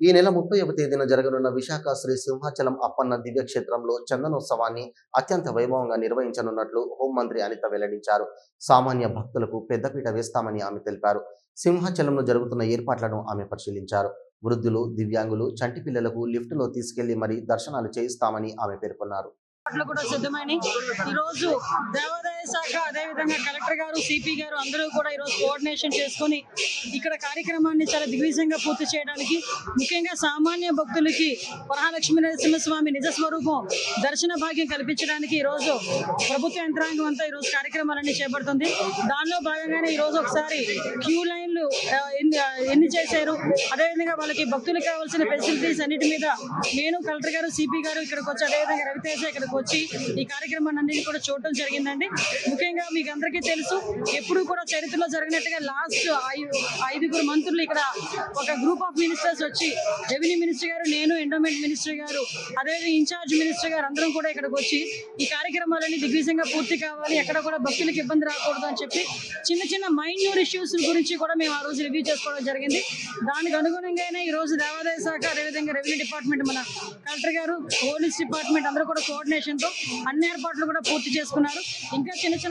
ఈ నెల ముప్పైవ తేదీన జరగనున్న విశాఖ శ్రీ సింహాచలం అప్పన్న దివ్యక్షేత్రంలో చందనోత్సవాన్ని అత్యంత వైభవంగా నిర్వహించనున్నట్లు హోంమంత్రి అనిత వెల్లడించారు. సామాన్య భక్తులకు పెద్దపీట వేస్తామని ఆమె తెలిపారు. సింహాచలంలో జరుగుతున్న ఏర్పాట్లను ఆమె పరిశీలించారు. వృద్ధులు దివ్యాంగులు చంటి పిల్లలకు లిఫ్టులో తీసుకెళ్ళి మరీ దర్శనాలు చేయిస్తామని ఆమె పేర్కొన్నారు. కూడా సిద్ధమైన ఈ రోజు శాఖ అదేవిధంగా కలెక్టర్ గారు సిపి గారు అందరూ కూడా ఈ రోజు కోఆర్డినేషన్ చేసుకొని ఇక్కడ కార్యక్రమాన్ని చాలా దిగ్విజయంగా పూర్తి చేయడానికి ముఖ్యంగా సామాన్య భక్తులకి వరహాలక్ష్మీ నరసింహస్వామి నిజ స్వరూపం దర్శన భాగ్యం కల్పించడానికి ఈ రోజు ప్రభుత్వ యంత్రాంగం అంతా ఈ రోజు కార్యక్రమాలన్నీ చేపడుతుంది. దానిలో భాగంగానే ఈ రోజు ఒకసారి క్యూ లైన్లు ఎన్ని ఎన్ని చేశారు? అదేవిధంగా వాళ్ళకి భక్తులకు కావాల్సిన ఫెసిలిటీస్ అన్నిటి మీద నేను కలెక్టర్ గారు సిపి గారు ఇక్కడికి వచ్చి అదేవిధంగా రవితేజ ఇక్కడికి వచ్చి ఈ కార్యక్రమాన్ని అన్నిటి కూడా చూడటం జరిగిందండి. ముఖ్యంగా మీకు అందరికీ తెలుసు ఎప్పుడు కూడా చరిత్రలో జరిగినట్టుగా లాస్ట్ ఐదుగురు మంత్రులు ఇక్కడ ఒక గ్రూప్ ఆఫ్ మినిస్టర్స్ వచ్చి రెవెన్యూ మినిస్టర్ గారు నేను ఎండోమెంట్ మినిస్టర్ గారు అదేవిధంగా ఇన్ఛార్జ్ మినిస్టర్ గారు అందరం కూడా ఇక్కడికి వచ్చి ఈ కార్యక్రమాలన్నీ దిగ్విజయంగా పూర్తి కావాలి ఎక్కడ కూడా భక్తులకు ఇబ్బంది రాకూడదు అని చెప్పి చిన్న చిన్న మైన్యూర్ ఇష్యూస్ గురించి కూడా మేము ఆ రోజు రివ్యూ చేసుకోవడం జరిగింది. దానికి అనుగుణంగానే ఈ రోజు దేవాదాయ శాఖ అదేవిధంగా రెవెన్యూ డిపార్ట్మెంట్ మన కలెక్టర్ గారు పోలీస్ డిపార్ట్మెంట్ అందరూ కూడా కోఆర్డినేషన్తో అన్ని ఏర్పాట్లు కూడా పూర్తి చేసుకున్నారు. ఇంకా చిన్న చిన్న